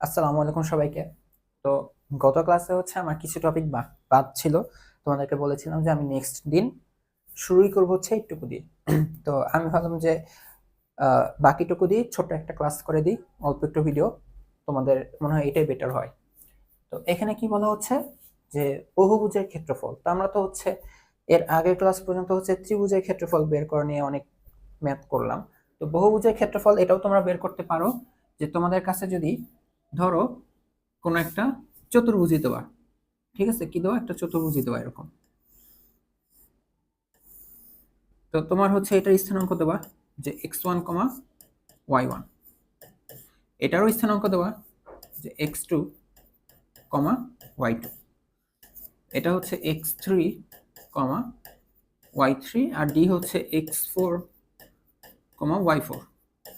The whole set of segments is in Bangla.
আসসালামু আলাইকুম সবাইকে। তো গত ক্লাসে হচ্ছে আমার কিছু টপিক বাদ ছিল। তোমাদেরকে বলেছিলাম যে আমি নেক্সট দিন শুরুই করব হচ্ছে এইটুকু দিয়ে। তো আমি ভাবলাম যে বাকিটুকু দিয়ে ছোট্ট একটা ক্লাস করে দিই, অল্প একটু ভিডিও তোমাদের মনে হয় এটাই বেটার হয়। তো এখানে কি বলা হচ্ছে যে, বহুভুজের ক্ষেত্রফল। তো আমরা তো হচ্ছে এর আগের ক্লাস পর্যন্ত হচ্ছে ত্রিভুজের ক্ষেত্রফল বের করে নিয়ে অনেক ম্যাথ করলাম। তো বহুভুজের ক্ষেত্রফল এটাও তোমরা বের করতে পারো যে, তোমাদের কাছে যদি ধরো, কোনো একটা চতুর্ভুজই দেওয়া। ঠিক আছে? কি দেওয়া? একটা চতুর্ভুজই দেওয়া এরকম। তো তোমার হচ্ছে এটার স্থানাঙ্ক দেওয়া, যে X one comma Y one. এটারও স্থানাঙ্ক দেওয়া, যে X two comma Y two. এটা হচ্ছে X three comma Y three আর ডি হচ্ছে X four comma Y four.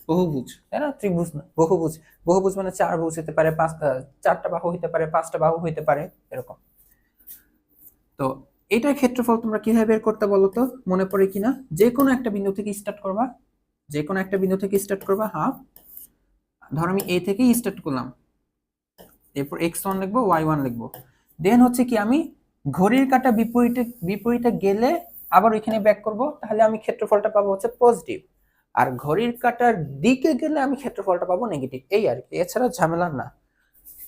বহুভুজ। তাই না ত্রিভুজ না, বহুভুজ। বহুভুজ মানে চার ভুজ হতে পারে, পাঁচ চারটা বাহু হতে পারে, পাঁচটা বাহু হতে পারে, এরকম। তো এটার ক্ষেত্রফল তোমরা কীভাবে বের করতে বলো তো? মনে পড়ে কিনা? যে কোনো একটা বিন্দু থেকে স্টার্ট করবা, যে কোনো একটা বিন্দু থেকে স্টার্ট করবা হাফ ধর আমি এ থেকেই স্টার্ট করলাম। এরপর এক্স ওয়ান লিখব ওয়াই ওয়ান লিখব। দেন হচ্ছে কি, আমি ঘড়ির কাটা বিপরীতে বিপরীতে গেলে আবার ওইখানে ব্যাক করব, তাহলে আমি ক্ষেত্রফলটা পাবো হচ্ছে পজিটিভ আর ঘড়ির কাটার দিকে গেলে আমি ক্ষেত্রফলটা পাবো নেগেটিভ এই আর কি, এছাড়া ঝামেলা না।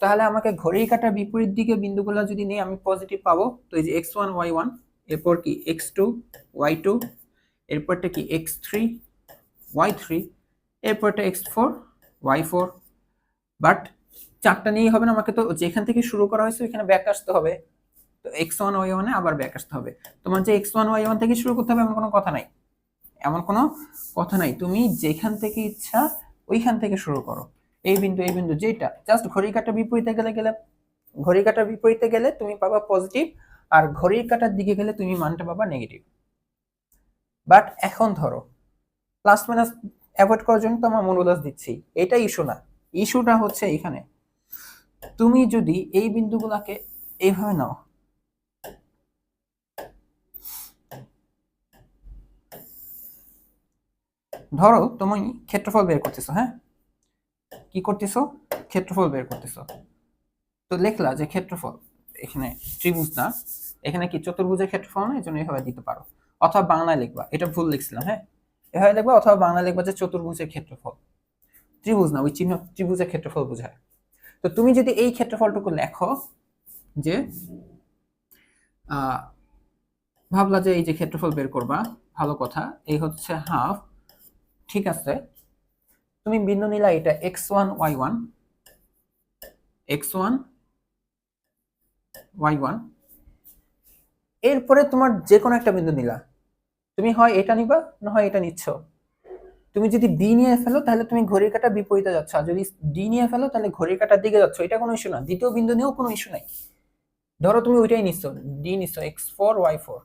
তাহলে আমাকে ঘড়ির কাটার বিপরীত দিকে বিন্দুগুলো যদি নিই, আমি পজিটিভ পাবো। তো এই যে এক্স ওয়ান ওয়াই ওয়ান এরপর কি এক্স টু ওয়াই টু এরপরটা কি এক্স থ্রি ওয়াই থ্রি এরপরটা X four Y four but চারটা নিয়েই হবে না, আমাকে তো যেখান থেকে শুরু করা হয়েছে, ওইখানে ব্যাক আসতে হবে। তো এক্স ওয়ান ওয়াই ওয়ানে আবার ব্যাক আসতে হবে। তোমার যে এক্স ওয়ান ওয়াই ওয়ান থেকে শুরু করতে হবে, এমন কোনো কথা নাই। এমন কোনো কথা নাই। তুমি যেখান থেকে ইচ্ছা ওইখান থেকে শুরু করো। এই বিন্দু এই বিন্দু যেটা জাস্ট ঘড়ির কাটা বিপরীতে গেলে গেলে, ঘড়ির কাটার বিপরীতে গেলে তুমি পাবা পজিটিভ আর ঘড়ির কাটার দিকে গেলে তুমি মানটা পাবা নেগেটিভ বাট এখন ধরো প্লাস মাইনাস অ্যাভয়েড করার জন্য তো আমার মনোদাস দিচ্ছি। এটা ইস্যু না। ইস্যুটা হচ্ছে এখানে। তুমি যদি এই বিন্দুগুলাকে এইভাবে নাও ধরো তুমি ক্ষেত্রফল বের করতেছো হ্যাঁ? কি করতেছো? ক্ষেত্রফল বের করতেছো। তো লেখলা যে ক্ষেত্রফল, এখানে ত্রিভুজ না, এখানে কি চতুর্ভুজের ক্ষেত্রফল না? এই জন্য এভাবে দিতে পারো। অথবা বাংলায় লিখবা, এটা ভুল লিখছিলাম হ্যাঁ? এভাবে লিখবা অথবা বাংলায় লিখবা যে চতুর্ভুজের ক্ষেত্রফল। ত্রিভুজ না, ওই চিহ্ন ত্রিভুজের ক্ষেত্রফল বোঝায়। তো তুমি যদি এই ক্ষেত্রফলটুকু লেখো যে ভাবলা যে এই যে ক্ষেত্রফল বের করবা, ভালো কথা, এই হচ্ছে হাফ ঠিক আছে। তুমি বিন্দু নিলা এটা X one Y one X one Y one এরপরে তোমার যে কোনো একটা বিন্দু নিলা। তুমি হয় এটা নিবা, না হয় এটা নিচ্ছ। তুমি যদি বি নিয়ে ফেলো, তাহলে তুমি ঘড়ির কাটা বিপরীতে যাচ্ছ। আর যদি ডি নিয়ে ফেলো, তাহলে ঘড়ির কাটার দিকে যাচ্ছ। এটা কোনো ইস্যু না। দ্বিতীয় বিন্দু নিয়েও কোনো ইস্যু নাই। ধরো তুমি ওইটাই নিচ্ছ। ডি নিচ্ছ এক্স ফোর ওয়াই ফোর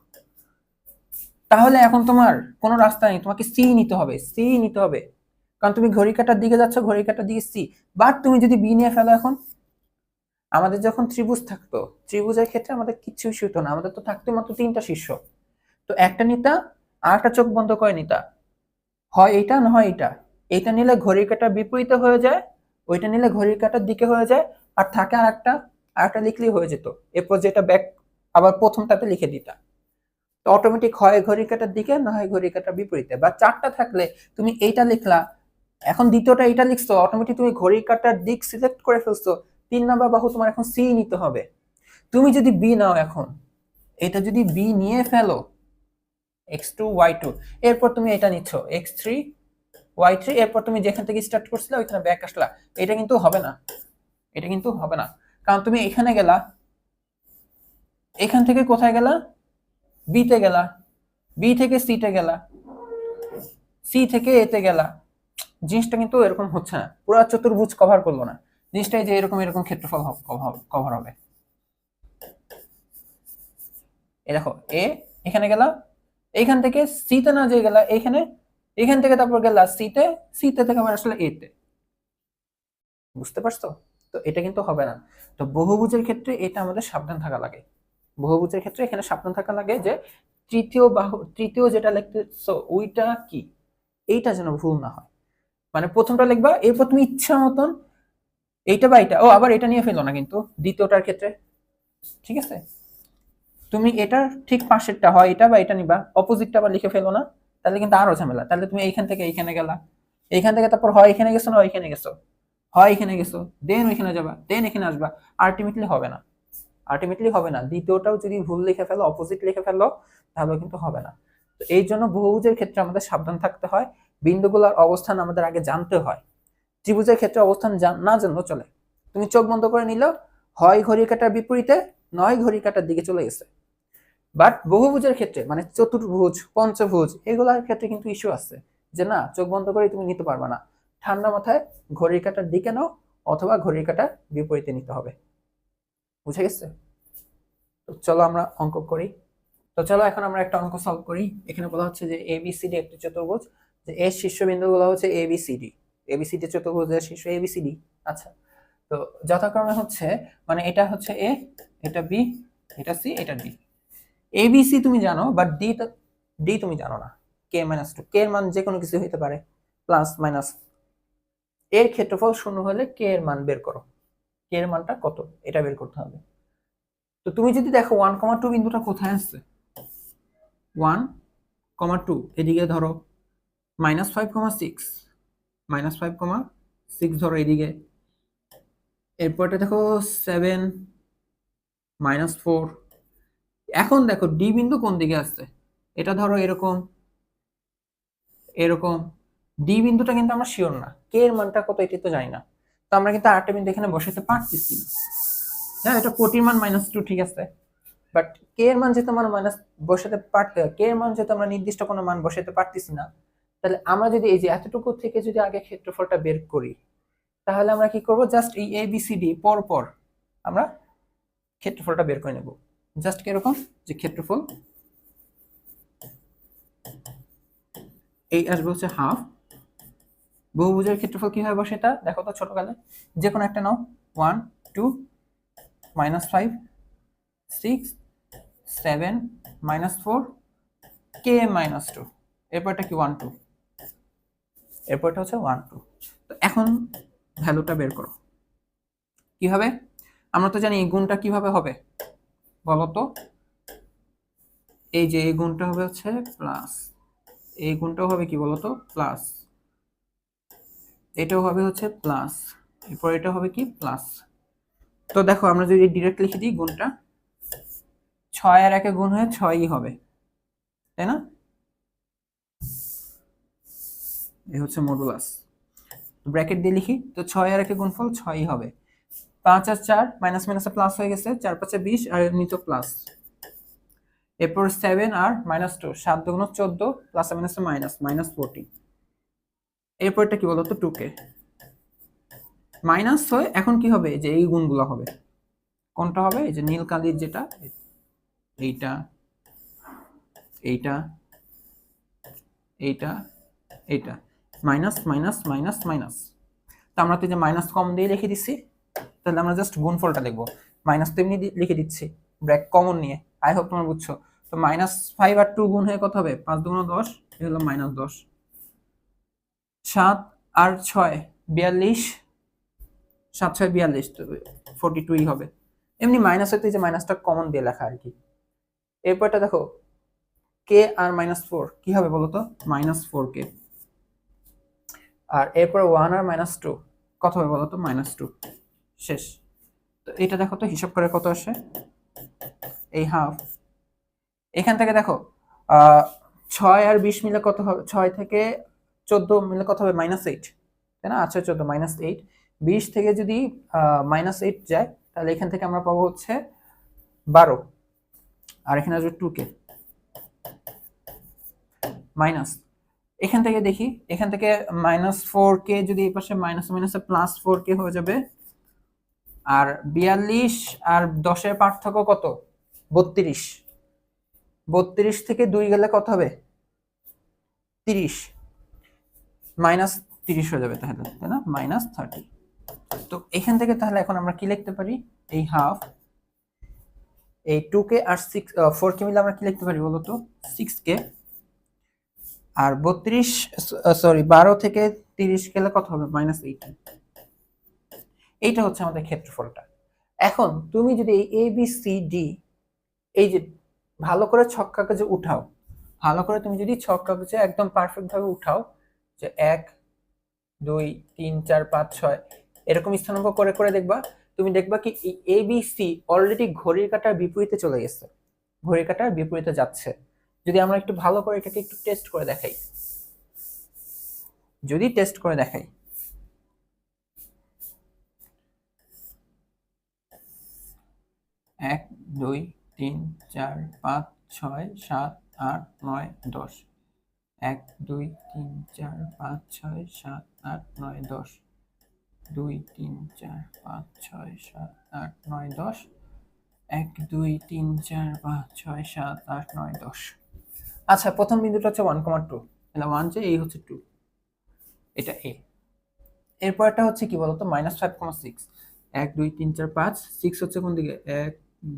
তাহলে এখন তোমার কোনো রাস্তা নেই, তোমাকে সি নিতে হবে সি নিতে হবে। কারণ তুমি ঘড়ি কাটার দিকে যাচ্ছ ঘড়ি কাটার দিকে সি বাট তুমি যদি বি নিয়ে ফেলো এখন, আমাদের যখন ত্রিভুজ থাকতো, ত্রিভুজের ক্ষেত্রে আমাদের কিচ্ছু হতো না, আমাদের তো থাকতো মাত্র তিনটা শীর্ষ। তো একটা নিতা, আর একটা চোখ বন্ধ করে নিতা। হয় এইটা না হয় এইটা। এইটা নিলে ঘড়ির কাটার বিপরীতে হয়ে যায়, ওইটা নিলে ঘড়ির কাটার দিকে হয়ে যায়, আর থাকে আর একটা আর একটা লিখলেই হয়ে যেত। এরপর যেটা ব্যাক আবার প্রথমটাতে লিখে দিতা। তো অটোমেটিক হয় ঘড়ি কাটার দিকে, না হয় ঘড়ি কাটার বিপরীতে। বা চারটা থাকলে তুমি এইটা লিখলা, এখন দ্বিতীয়টা এটা লিখছো অটোমেটিক তুমি ঘড়ি কাটার দিক সিলেক্ট করে ফেলছো, তিন নাম্বার বাহু তোমার এখন সি নিতে হবে। তুমি যদি বি নাও এখন, এটা যদি বি নিয়ে ফেলো এক্স টু ওয়াই টু এরপর তুমি এটা নিচ্ছ এক্স থ্রি ওয়াই থ্রি এরপর তুমি যেখান থেকে স্টার্ট করছিলে ওইখানে ব্যাক আসলা। এটা কিন্তু হবে না, এটা কিন্তু হবে না। কারণ তুমি এখানে গেলা, এখান থেকে কোথায় গেলা? বিতে গেলা বি থেকে সিতে গেলা সি থেকে এতে গেলা, জিনিসটা কিন্তু এরকম হচ্ছে না। পুরো চতুর্ভুজ কভার করল না। জিনিসটাই যে এরকম এরকম ক্ষেত্রফল কভার হবে। এই দেখো এ এখানে গেলা এইখান থেকে সিতে না যে গেলা এইখানে এখান থেকে তারপর গেলা সিতে সিতে থেকে আবার আসলে এতে বুঝতে পারছ? তো এটা কিন্তু হবে না। তো বহুভুজের ক্ষেত্রে এটা আমাদের সাবধান থাকা লাগে। বহুভুজের ক্ষেত্রে এখানে সাবধান থাকা লাগে যে তৃতীয় বাহু, তৃতীয় যেটা লিখতেছো ওইটা কি? এইটা যেন ভুল না হয়। মানে প্রথমটা লিখবা, এরপর তুমি ইচ্ছা মতন এইটা বা এটা ও আবার এটা নিয়ে ফেলো না কিন্তু, দ্বিতীয়টার ক্ষেত্রে। ঠিক আছে? তুমি এটার ঠিক পাশেরটা হয়, এটা বা এটা নিবা অপোজিটটা আবার লিখে ফেলো না, তাহলে কিন্তু আরও ঝামেলা। তাহলে তুমি এইখান থেকে এইখানে গেলা। এইখান থেকে তারপর হয়, এখানে গেছো না, ওইখানে গেছো। হয়, এখানে গেছো। দেন ওইখানে যাবা দেন এখানে আসবা। আলটিমেটলি হবে না। আলটিমেটলি হবে না। দ্বিতীয়টাও যদি ভুল লিখে ফেলো অপোজিট লিখে ফেলো, তাহলে কিন্তু হবে না। তো এই জন্য বহুভুজের ক্ষেত্রে আমাদের সাবধান থাকতে হয়। বিন্দুগুলোর অবস্থান আমাদের আগে জানতে হয়। ত্রিভুজের ক্ষেত্রে অবস্থান না জানলেও চলে। তুমি চোখ বন্ধ করে নিলেও হয় ঘড়ি কাটার বিপরীতে, নয় ঘড়ি কাটার দিকে চলে গেছে। বাট বহুভুজের ক্ষেত্রে মানে চতুর্ভুজ, পঞ্চভুজ, এগুলোর ক্ষেত্রে কিন্তু ইস্যু আছে। যে না, চোখ বন্ধ করে তুমি নিতে পারবে না। ঠান্ডা মাথায় ঘড়ির কাটার দিকে নাও, অথবা ঘড়ির কাটার বিপরীতে নিতে হবে। বুঝে গেছে? তো চলো আমরা অঙ্ক করি। তো চলো এখন আমরা একটা অঙ্ক সলভ করি। এখানে বলা হচ্ছে যে এবিসিডি একটি চতুর্ভুজ। যে এর শীর্ষবিন্দুগুলো হচ্ছে এবিসিডি এবিসিডি চতুর্ভুজের শীর্ষ এবিসিডি আচ্ছা তো যথাক্রমে হচ্ছে মানে এটা হচ্ছে এ এটা বি এটা সি এটা ডি এবিসি তুমি জানো বাট ডি ডি তুমি জানো না। কে মাইনাস টু কে এর মান যে কোনো কিছু হইতে পারে। প্লাস মাইনাস এর ক্ষেত্রফল শূন্য হলে কে এর মান বের করো। কে এর মানটা কত? এটা বের করতে হবে। তো তুমি যদি দেখো ওয়ান কমা টু বিন্দুটা কোথায় আসছে? ওয়ান কমা টু এদিকে ধরো minus five comma six minus five comma six ধরো এদিকে। এরপরটা দেখো সেভেন মাইনাস ফোর এখন দেখো ডি বিন্দু কোন দিকে আসছে? এটা ধরো এরকম এরকম। ডি বিন্দুটা কিন্তু আমরা শিওর না। কে এর মানটা কত এটি তো জানি না। তো আমরা কিন্তু আরেকটা বিন্দু এখানে বসাতে পারতেছি না। হ্যাঁ এটা কোটির মান মাইনাস টু ঠিক আছে। বাট কে এর মান যেহেতু আমরা মাইনাস বসাতে পারতে কে এর মান যেহেতু আমরা নির্দিষ্ট কোনো মান বসাতে পারতেছি না, তাহলে আমরা যদি এই যে এতটুকু থেকে যদি আগে ক্ষেত্রফলটা বের করি, তাহলে আমরা কি করব? জাস্ট এই এ বি সি ডি পর পর আমরা ক্ষেত্রফলটা বের করে নেব। জাস্ট কীরকম? যে ক্ষেত্রফল এই আসবে হচ্ছে হাফ বহুভুজের ক্ষেত্রফল কি হয় বসে এটা? দেখো তো ছোটকালে। যে কোনো একটা নাও। One two minus five six seven minus four কে মাইনাস টু এরপরটা কি? ওয়ান টু এরপরটা হচ্ছে ওয়ান টু তো এখন ভ্যালুটা বের করো। কি হবে? আমরা তো জানি এই গুণটা কীভাবে হবে। বলো তো। এই যে এই গুণটা হবে হচ্ছে প্লাস এই গুণটাও হবে কি বলতো প্লাস এটাও হবে হচ্ছে প্লাস এরপর এটা হবে কি প্লাস তো দেখো আমরা যদি ডিরেক্ট লিখে দিই গুণটা, ছয় আর একে গুণ হয়ে ছয়ই হবে, তাই না? এ হচ্ছে মডুলাস ব্র্যাকেট দিয়ে লিখি, তো ছয় আর একে গুণফল ছয়ই হবে। পাঁচ আর চার মাইনাস মাইনাসে প্লাস হয়ে গেছে, চার পাঁচে বিশ আর নিচে প্লাস এরপর সেভেন আর মাইনাস টু সাত দুগুণ চোদ্দ প্লাস মাইনাসে মাইনাস মাইনাস ফোরটি এরপরটা কি বলতো? টু কে মাইনাস হয় এখন কি হবে? যে এই গুণগুলো হবে। কোনটা হবে? এই যে নীল কালির যেটা, এইটা এইটা এইটা এইটা। মাইনাস মাইনাস মাইনাস মাইনাস তো আমরা তো যে মাইনাস কম দিয়ে লিখে দিচ্ছি। তাহলে আমরা জাস্ট গুণফলটা লিখব মাইনাস তো এমনি লিখে দিচ্ছি। ব্র্যাক কমন নিয়ে। আই হোপ তোমরা বুঝছ। তো মাইনাস ফাইভ আর টু গুণ হয়ে কত হবে? পাঁচ দুগুণ দশ এ হলো মাইনাস দশ। সাত আর ছয়, বিয়াল্লিশ। সাত, ছয়, বিয়াল্লিশ, তো ফোরটি টুই হবে। এমনি মাইনাস হতে যে মাইনাসটা কমন দিয়ে লেখা আর কি। এরপরটা দেখো কে আর মাইনাস ফোর কি হবে বলো তো? মাইনাস ফোর কে আর এরপর ওয়ান আর মাইনাস টু কত হবে বলো তো? মাইনাস টু শেষ। তো এটা দেখো তো, হিসাব করে কত আসে? এই হাফ এখান থেকে দেখো ছয় আর বিশ মিলে কত হবে? ছয় থেকে চোদ্দ মিলে কত হবে? মাইনাস এইট তাই না? আচ্ছা চোদ্দ মাইনাস এইট বিশ থেকে যদি মাইনাস এইট যায়, তাহলে এখান থেকে আমরা পাবো হচ্ছে বারো। আর এখানে আসবে টু কে মাইনাস এখান থেকে দেখি, এখান থেকে মাইনাস ফোর কে যদি এই পাশে মাইনাস মাইনাসে প্লাস ফোর কে হয়ে যাবে, আর বিয়াল্লিশ আর দশের পার্থক্য কত? বত্রিশ। বত্রিশ থেকে দুই গেলে কত হবে? তিরিশ। মাইনাস তিরিশ হয়ে যাবে তাহলে, তাই না? মাইনাস থার্টি তো এখান থেকে তাহলে এখন আমরা কি লিখতে পারি? এই হাফ এই টু কে আর সিক্স ফোর কে মিলে আমরা কি লিখতে পারি বলতো? সিক্স কে আর বত্রিশ সরি বারো থেকে তিরিশ গেলে কত হবে? মাইনাস এইট এইটা হচ্ছে আমাদের ক্ষেত্রফলটা। এখন তুমি যদি এই এ বি সি ডি এই যে ভালো করে ছক কাগজে উঠাও, ভালো করে তুমি যদি ছক কাগজে একদম পারফেক্ট ভাবে উঠাও যে এক, দুই, তিন, চার, পাঁচ, ছয়, এরকম স্থানাঙ্ক করে করে দেখবা, তুমি দেখবা কি এ বি সি অলরেডি ঘড়ির কাঁটার বিপরীতে চলে গেছে। ঘড়ির কাঁটার বিপরীতে যাচ্ছে। যদি আমরা একটু ভালো করে এটাকে একটু টেস্ট করে দেখাই। যদি টেস্ট করে দেখাই। এক, দুই, তিন, চার, পাঁচ, ছয়, সাত, আট, নয়, দশ। এক, দুই, তিন, চার, পাঁচ, ছয়, সাত, আট, নয়, দশ। দুই, তিন, চার, পাঁচ, ছয়, সাত, আট, নয়, দশ। এক, দুই, তিন, চার, পাঁচ, ছয়, সাত, আট, নয়, দশ। আচ্ছা প্রথম বিন্দুটা হচ্ছে ওয়ান কমা টু তাহলে ওয়ান যে, এই হচ্ছে টু এটা এ এরপরটা হচ্ছে কি বলতো? মাইনাস ফাইভ কমা সিক্স এক, দুই, তিন, চার, পাঁচ। সিক্স হচ্ছে কোন দিকে? এক,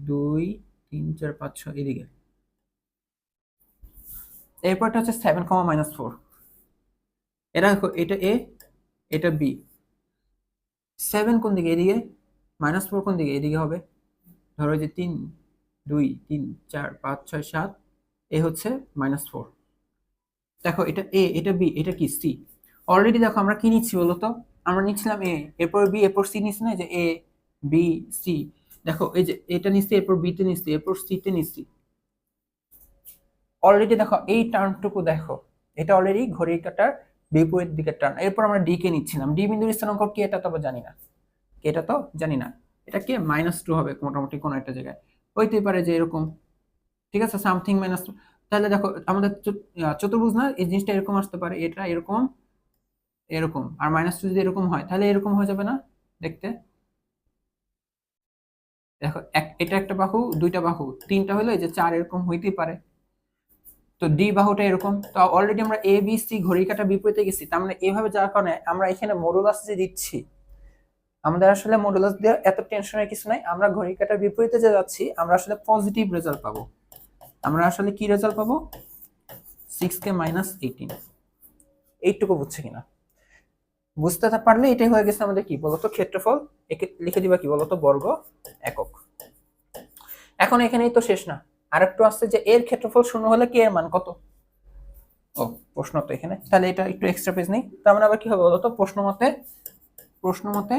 দুই, তিন, চার, পাঁচ, ছয়, এদিকে। এরপরটা হচ্ছে সেভেন কমা মাইনাস ফোর এটা দেখো, এটা এ এটা বি সেভেন কোন দিকে? এদিকে? মাইনাস ফোর কোন দিকে? এদিকে হবে। ধরো যে তিন, দুই, তিন, চার, পাঁচ, ছয়, সাত, এ হচ্ছে মাইনাস ফোর দেখো, এটা এ এটা বি এটা কি? সি অলরেডি দেখো, আমরা কি নিচ্ছি বলতো আমরা নিচ্ছিলাম এ এরপর বি এরপর সি নিচ্ছি না? যে এ বি সি দেখো, এই যে এটা নিচ্ছি, এরপর বিতে নিচ্ছি, এরপর সিতে নিচ্ছি। অলরেডি দেখো, এই টার্নটুকু দেখো। এটা অলরেডি ঘড়ির কাটার বিপরীত দিকের টার্ন এরপর আমরা ডি কে নিচ্ছিলাম। ডি বিন্দুর স্থানাঙ্ক কি? এটা তো জানি না। এটা তো? জানি না। এটা কি? মাইনাস টু হবে মোটামুটি কোনো একটা জায়গায়। হইতে পারে যে এরকম। ঠিক আছে? সামথিং মাইনাস টু তাহলে দেখো, আমাদের চতুর্ভুজ না? এই জিনিসটা এরকম আসতে পারে। এটা এরকম এরকম। আর মাইনাস টু যদি এরকম হয়, তাহলে এরকম হয়ে যাবে না দেখতে। দেখো এটা একটা বাহু, দুইটা বাহু। তিনটা হলো এই যে চার এরকম হইতেই পারে। তো ডি বাহুটা এরকম। তো অলরেডি আমরা এ বি সি ঘড়ি কাটা বিপরীতে গেছি, তার মানে এভাবে যাওয়ার কারণে আমরা এখানে মডুলাস যে দিচ্ছি, আমাদের আসলে মডুলাস দিয়ে এত টেনশনের কিছু নাই, আমরা ঘড়ি কাটার বিপরীতে যে যাচ্ছি, আমরা আসলে পজিটিভ রেজাল্ট পাবো। আমরা আসলে কি রেজাল্ট পাবো? সিক্স কে মাইনাস এইটিন এইটুকু বুঝছে কিনা? বুঝতে পারলে এটাই হয়ে গেছে আমাদের কি বলতো ক্ষেত্রফল? একে লিখে দিবা কি বলতো? বর্গ একক। এখন এখানেই তো শেষ না। আরেকটু আসছে যে এর ক্ষেত্রফল শূন্য হলে কে এর মান কত? ও, প্রশ্ন তো এখানে। তাহলে এটা একটু এক্সট্রা পেজ নেই। তার মানে আবার কি হবে বলতো? প্রশ্ন মতে প্রশ্ন মতে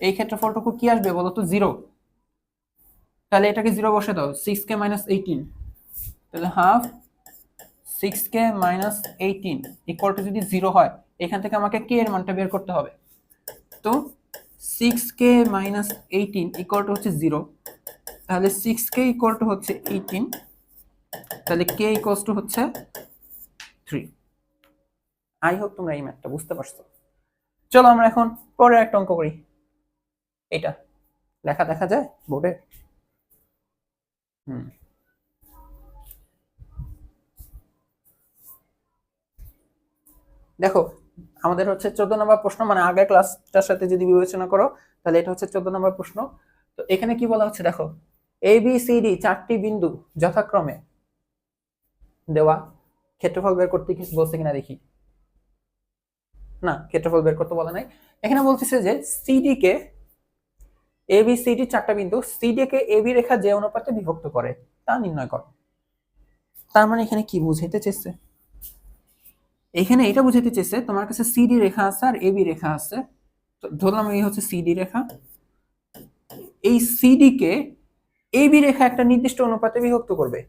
এই ক্ষেত্রফলটুকু কি আসবে বলতো? জিরো তাহলে এটাকে জিরো বসে দাও। সিক্স কে মাইনাস এইটিন তাহলে half six K minus eighteen equal to যদি জিরো হয়, এখান থেকে আমাকে কে এর মানটা বের করতে হবে। তো six K minus eighteen equal to হচ্ছে জিরো তাহলে সিক্স কে ইকুয়াল টু হচ্ছে এইটিন তাহলে কে ইকুয়ালস টু হচ্ছে থ্রি আই হোপ তোমরা এই ম্যাথটা বুঝতে পারছ। চলো আমরা এখন পরে একটা অঙ্ক করি। এটা। লেখা দেখা যায় বোর্ডে? হুম। দেখো, আমাদের হচ্ছে চোদ্দ নম্বর প্রশ্ন মানে আগের ক্লাসটার সাথে যদি বিবেচনা করো, তাহলে এটা হচ্ছে চোদ্দ নম্বর প্রশ্ন। তো এখানে কি বলা হচ্ছে দেখো? এ বি সি ডি চারটি বিন্দু যথাক্রমে দেওয়া ক্ষেত্রফল বের করতে বলছে কিনা দেখি। না, ক্ষেত্রফল বের করতে বলা নাই। এখানে বলতেছে যে সিডি কে এ বি চারটা বিন্দু সিডি কে এ বি রেখা যে অনুপাতে বিভক্ত করে, তা নির্ণয় করো। তার মানে এখানে কি বুঝাইতে চেয়েছে? এখানে এটা বুঝাইতে চেয়েছে, তোমার কাছে সিডি রেখা আছে আর এবি রেখা আছে। ধরলাম এই হচ্ছে সিডি রেখা। এই সিডি কে এবি রেখা একটা নির্দিষ্ট অনুপাতে বিভক্ত করবে।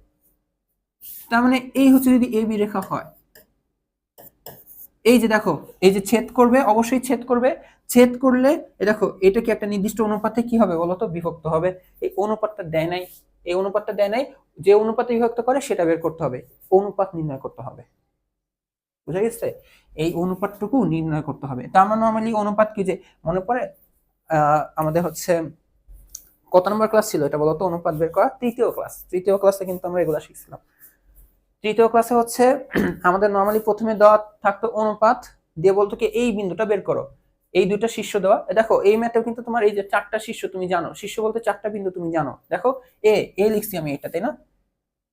তার মানে এই হচ্ছে যদি এবি রেখা হয়, এই যে দেখো, এই যে ছেদ করবে, অবশ্যই ছেদ করবে। ছেদ করলে, এই দেখো, এটা কি একটা নির্দিষ্ট অনুপাতে কি হবে বলতো? বিভক্ত হবে। এই অনুপাতটা দেয় নাই। এই অনুপাতটা দেয় নাই। যে অনুপাতে বিভক্ত করে, সেটা বের করতে হবে। অনুপাত নির্ণয় করতে হবে। বুঝা গেছে? এই অনুপাতটুকু নির্ণয় করতে হবে। তার মানে নর্মালি অনুপাত কি যে, মনে পড়ে? আমাদের হচ্ছে কত নম্বর ক্লাস ছিল এটা বলতো অনুপাত বের করা তৃতীয় ক্লাস তৃতীয় ক্লাসে কিন্তু আমরা এগুলো শিখছিলাম। তৃতীয় ক্লাসে হচ্ছে আমাদের নর্মালি প্রথমে দেওয়া থাকতো অনুপাত। দিয়ে বলতো কি, এই বিন্দুটা বের করো। এই দুইটা শীর্ষ দেওয়া। দেখো, এই ম্যাথেও কিন্তু তোমার এই যে চারটা শীর্ষ তুমি জানো। শীর্ষ বলতে চারটা বিন্দু তুমি জানো। দেখো, এ এ লিখছি আমি এটা তাই না?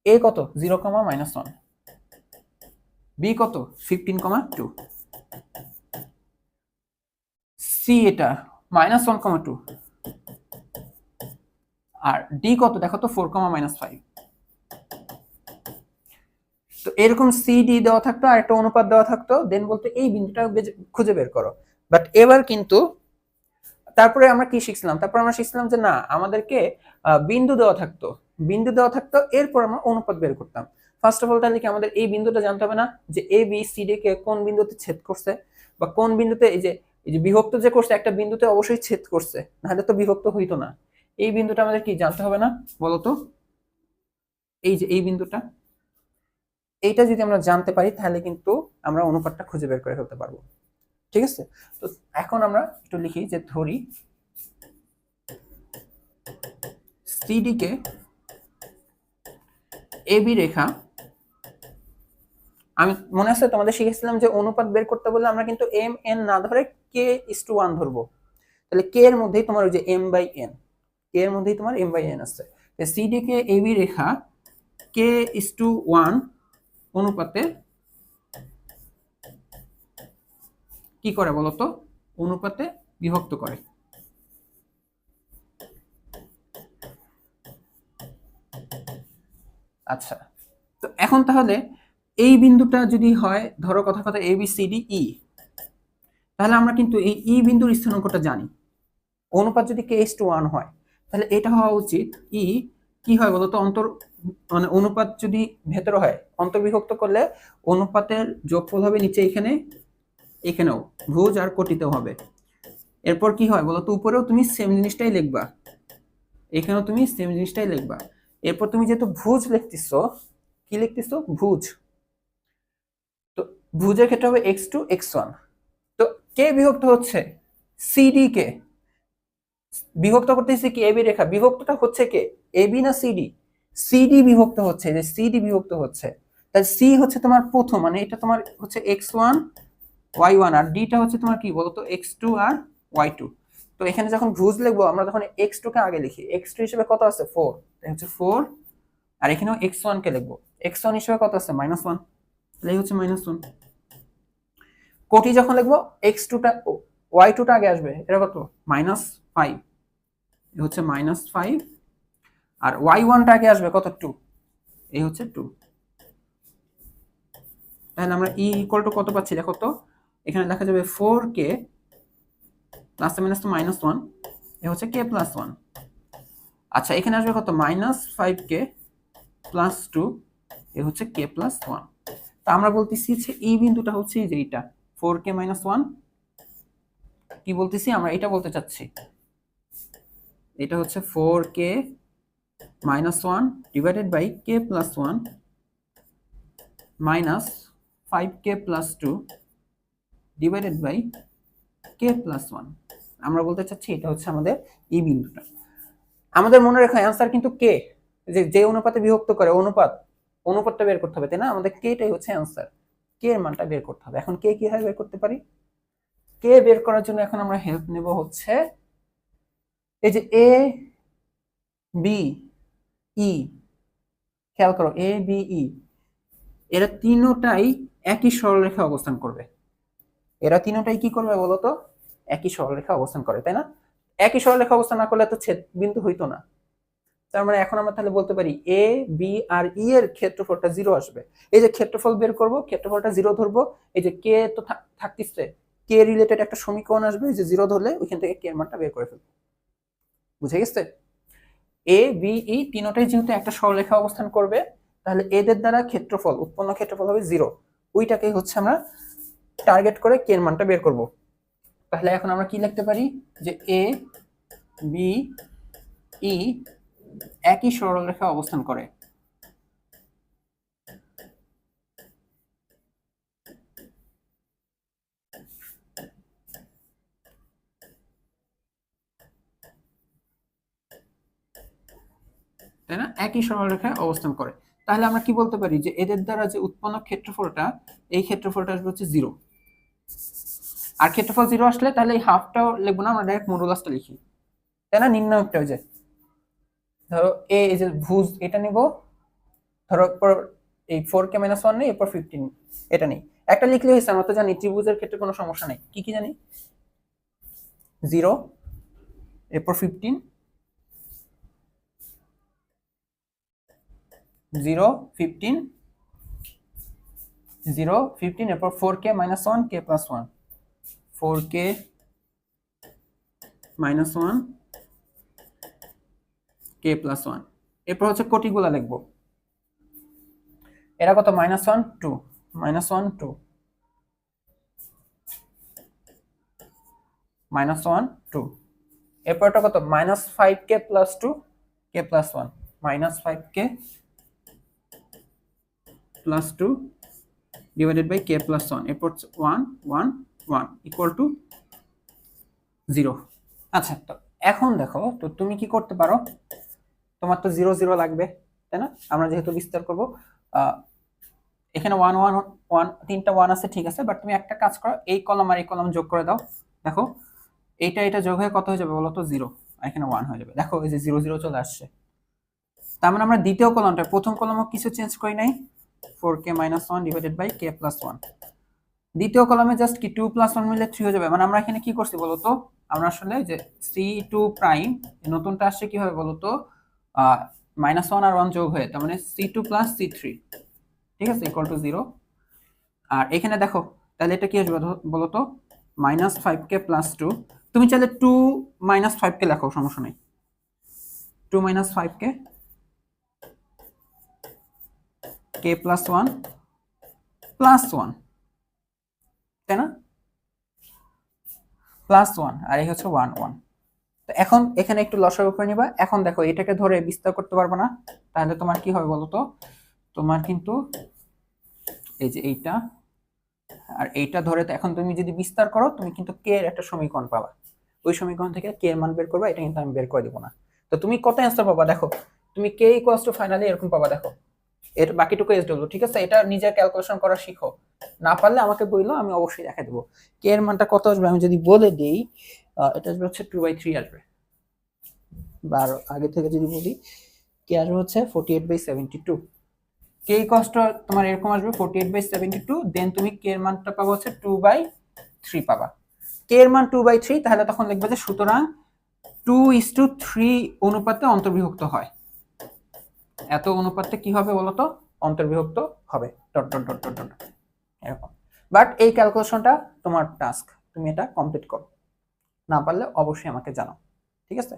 এ কত? Zero comma minus one B কত? ফিফটিন কমা টু সি এটা মাইনাস ওয়ান কমা টু আর ডি কত? দেখো তো ফোর কমা মাইনাস ফাইভ তো এরকম সি ডি দেওয়া থাকতো, আর একটা অনুপাত দেওয়া থাকতো। দেন বলতে, এই বিন্দুটা খুঁজে বের করো। বাট এবার কিন্তু তারপরে আমরা কি শিখছিলাম? তারপর আমরা শিখছিলাম যে না, আমাদেরকে বিন্দু দেওয়া থাকতো। বিন্দু দেওয়া থাকতো, এরপর আমরা অনুপাত বের করতাম। ফার্স্ট অফ অল তাহলে কি আমাদের এই বিন্দুটা জানতে হবে না? যে এ বি সি ডি কে কোন বিন্দুতে ছেদ করছে? বা কোন বিন্দুতে এই যে এই যে বিভক্ত যে করছে, একটা বিন্দুতে অবশ্যই ছেদ করছে। নাহলে তো বিভক্ত হইতো না। এই বিন্দুটা আমাদের কি জানতে হবে না? বলতো। এই যে এই বিন্দুটা, এইটা যদি আমরা জানতে পারি, তাহলে কিন্তু আমরা অনুপাতটা খুঁজে বের করে ফেলতে পারব। ঠিক আছে? তো এখন আমরা একটু লিখি যে ধরি সিডি কে এবি রেখা, আমি মনে আছে তোমাদের শিখেছিলাম যে অনুপাত বের করতে বললে আমরা কিন্তু এম এন না ধরে কে ইস টু ওয়ান ধরবো। তাহলে কে এর মধ্যেই তোমার ওই যে এম বাই এন কে এর মধ্যেই তোমার এম বাই এন আছে সিডি কে এবি রেখা কে ইস টু ওয়ান অনুপাতে কি করে বলতো? অনুপাতে বিভক্ত করে। আচ্ছা তো এখন তাহলে এই বিন্দুটা যদি হয়, ধরো কথা কথা A B C D E তাহলে আমরা কিন্তু এই ই বিন্দুর স্থানাঙ্কটা জানি। অনুপাত যদি কে এস টু ওয়ান হয় তাহলে এটা হওয়া উচিত ই কি হয় বলতো? অন্তর মানে অনুপাত যদি ভেতরে হয়, অন্তর্বিভক্ত করলে অনুপাতের যোগফল হবে নিচে এখানে, এখানেও। ভুজ আর কোটিতেও হবে। এরপর কি হয় বলতো? উপরেও তুমি সেম জিনিসটাই লিখবা। এখানেও তুমি সেম জিনিসটাই লিখবা। এরপর তুমি যেহেতু ভুজ লিখতেছো, কি লিখতেছো? ভুজ। তো ভুজের ক্ষেত্রে হবে এক্স টু এক্স ওয়ান তো কে বিভক্ত হচ্ছে? সিডি কে বিভক্ত করতেছি কি? এবি রেখা। বিভক্তটা হচ্ছে কে? এবি না সিডি সিডি বিভক্ত হচ্ছে। যে সিডি বিভক্ত হচ্ছে। তাহলে সি হচ্ছে তোমার প্রথম মানে এটা তোমার হচ্ছে এক্স ওয়ান ওয়াই ওয়ান আর ডিটা হচ্ছে তোমার কি বলতো? এক্স টু আর ওয়াই টু তো এখানে যখন ভুজ লিখব, আমরা তখন এক্স টু কে আগে লিখি। এক্স টু হিসেবে কত আছে? ফোর হচ্ছে ফোর আর এখানেও এক্স ওয়ান কে লিখব। এক্স ওয়ান হিসেবে কত আছে? মাইনাস ওয়ান তাহলে হচ্ছে মাইনাস ওয়ান কোটি যখন লিখব এক্স টুটা ওয়াই টুটা আগে আসবে। এটা কত? মাইনাস ফাইভ হচ্ছে মাইনাস ফাইভ আর ওয়াই ওয়ানটা আগে আসবে কত? টু এই হচ্ছে টু তাহলে আমরা ই ইকুয়াল টু কত পাচ্ছি দেখো তো? এখানে দেখা যাবে four K plus minus two minus one এ হচ্ছে কে প্লাস ওয়ান আচ্ছা এখানে আসবে কত? Minus five K plus two এ হচ্ছে কে প্লাস ওয়ান তা আমরা বলতেছি যে এই বিন্দুটা হচ্ছে যে এইটা ফোর কে মাইনাস ওয়ান কি বলতেছি আমরা? এটা বলতে চাচ্ছি। এটা হচ্ছে four K minus one divided by K plus one minus five K plus two divided by K plus one আমরা বলতে চাচ্ছি এটা হচ্ছে আমাদের এই বিন্দুটা। আমাদের মনে রাখা অ্যান্সার কিন্তু কে যে যে অনুপাতে বিভক্ত করে অনুপাত, অনুপাতটা বের করতে হবে, তাই না? আমাদের কেটাই হচ্ছে অ্যান্সার কে এর মানটা বের করতে হবে। এখন কে কীভাবে বের করতে পারি? কে বের করার জন্য এখন আমরা হেল্প নেব হচ্ছে এই যে এ বি ই খেয়াল করো এ বি ই এরা তিনোটাই একই সরলরেখা অবস্থান করবে। এরা তিনোটাই কি করবে বলতো একই সরলরেখা অবস্থান করে, তাই না? একই সরলরেখা অবস্থান না করলে তো ছেদ বিন্দু হইতো না। তার মানে এখন আমরা তাহলে বলতে পারি এ বি আর ই এর ক্ষেত্রফলটা জিরো আসবে। এই যে ক্ষেত্রফল বের করব, ক্ষেত্রফলটা জিরো ধরবো, এই যে কে তো থাক- থাকতেছে কে রিলেটেড একটা সমীকরণ আসবে, এই যে জিরো ধরলে ওইখান থেকে কে এর মানটা বের করে ফেলব। বুঝে গেছে? এ বি ই তিনোটাই যেহেতু একটা সরলরেখা অবস্থান করবে, তাহলে এদের দ্বারা ক্ষেত্রফল, উৎপন্ন ক্ষেত্রফল হবে জিরো ওইটাকেই হচ্ছে আমরা টার্গেট করে কে এর মানটা বের করব। তাহলে এখন আমরা কি লিখতে পারি? যে এ বি ই একই সরলরেখা অবস্থান করে তাই না একই সরলরেখায় অবস্থান করে? তাহলে আমরা কি বলতে পারি যে এদের দ্বারা যে উৎপন্ন ক্ষেত্রফলটা, এই ক্ষেত্রফলটা আসবে হচ্ছে জিরো আর ক্ষেত্রফল জিরো আসলে তাহলে এই হাফটাও লিখব না, আমরা ডাইরেক্ট মডুলাসটা লিখি। তাই না? নির্ণায়কটা ওই যে। ধরো এ এই যে ভুজ, এটা নিব। ধরো এই ফোর কে মাইনাস ওয়ান নেই, এরপর ফিফটিন এটা নেই। একটা লিখলে হয়েছে, আমরা তো জানি ত্রিভুজের ক্ষেত্রে কোনো সমস্যা নেই। কি কি জানি? জিরো এরপর fifteen zero fifteen zero fifteen এরপর four K minus one K plus one four K minus one K plus one এরপর হচ্ছে কোটিগুলা লিখব। এরা কত? Minus one two minus one two minus one two এরপরটা কত? Minus five K plus two K plus one minus five K plus two divided by K plus one এরপর one one one equal to zero আচ্ছা তো এখন দেখো, তো তুমি কি করতে পারো? তোমার তো জিরো জিরো লাগবে, তাই না? আমরা যেহেতু বিস্তার করব এখানে ওয়ান ওয়ান ওয়ান তিনটা ওয়ান আছে, ঠিক আছে? বাট তুমি একটা কাজ করো, এই কলম আর এই কলম যোগ করে দাও। দেখো, এইটা এটা যোগ হয়ে কত হয়ে যাবে বলো তো? জিরো এখানে ওয়ান হয়ে যাবে। দেখো, এই যে জিরো জিরো চলে আসছে। তার মানে আমরা দ্বিতীয় কলমটা, প্রথম কলমও কিছু চেঞ্জ করি নাই। Four K minus one divided by K plus one দ্বিতীয় কলমে জাস্ট কি টু প্লাস ওয়ান মিলে থ্রি হয়ে যাবে। মানে আমরা এখানে কি করছি বলতো? আমরা আসলে যে সি টু প্রাইম নতুনটা আসছে কি হবে বলতো মাইনাস ওয়ান আর ওয়ান যোগ হয়ে, তার মানে C two plus C three ঠিক আছে? ইকুয়াল টু জিরো আর এখানে দেখো, তাহলে এটা কি আসবে বলতো? মাইনাস ফাইভ কে প্লাস টু তুমি চাইলে টু মাইনাস ফাইভ কে লেখো, সমস্যা নেই। টু মাইনাস ফাইভ কে প্লাস ওয়ান প্লাস ওয়ান তাই না? প্লাস ওয়ান আর এই হচ্ছে ওয়ান ওয়ান তো এখন এখানে একটু লসাগু করে নিবা। এখন দেখো, এটাকে ধরে বিস্তার করতে পারব না। তাহলে তোমার কি হবে বলো তোমার কিন্তু এই যে এইটা, আর এইটা ধরে তো এখন তুমি যদি বিস্তার করো, তুমি কিন্তু কে এর একটা সমীকরণ পাবা। ওই সমীকরণ থেকে কে এর মান বের করবা, এটা কিন্তু আমি বের করে দিব না। তো তুমি কত অ্যান্সার পাবা? দেখো, তুমি কে ইকুয়ালস টু ফাইনালি এরকম পাবা, দেখো। এর বাকিটুকু এস ঠিক আছে? এটা নিজে ক্যালকুলেশন করা শিখো। না পারলে আমাকে বলল আমি অবশ্যই দেখা দেবো। কে এর মানটা কত আসবে? আমি যদি বলে দিই এটা আসবে হচ্ছে টু বাই থ্রি আসবে। বারো আগে থেকে যদি বলি কে আসবে হচ্ছে forty eight by seventy two কে কষ্ট তোমার এরকম আসবে forty eight by seventy two then তুমি কে এর মানটা পাবো হচ্ছে টু বাই থ্রি পাবা। কে এর মান টু বাই থ্রি তাহলে তখন লিখবে যে সুতরাং টু ইস টু থ্রি অনুপাতে অন্তর্বিভক্ত হয়। এত অনুপাতে কি হবে বলতো? অন্তর্বিভক্ত হবে। Dot dot dot dot dot, এরকম। বাট এই ক্যালকুলেশনটা তোমার টাস্ক তুমি এটা কমপ্লিট করো। না পারলে অবশ্যই আমাকে জানাও। ঠিক আছে?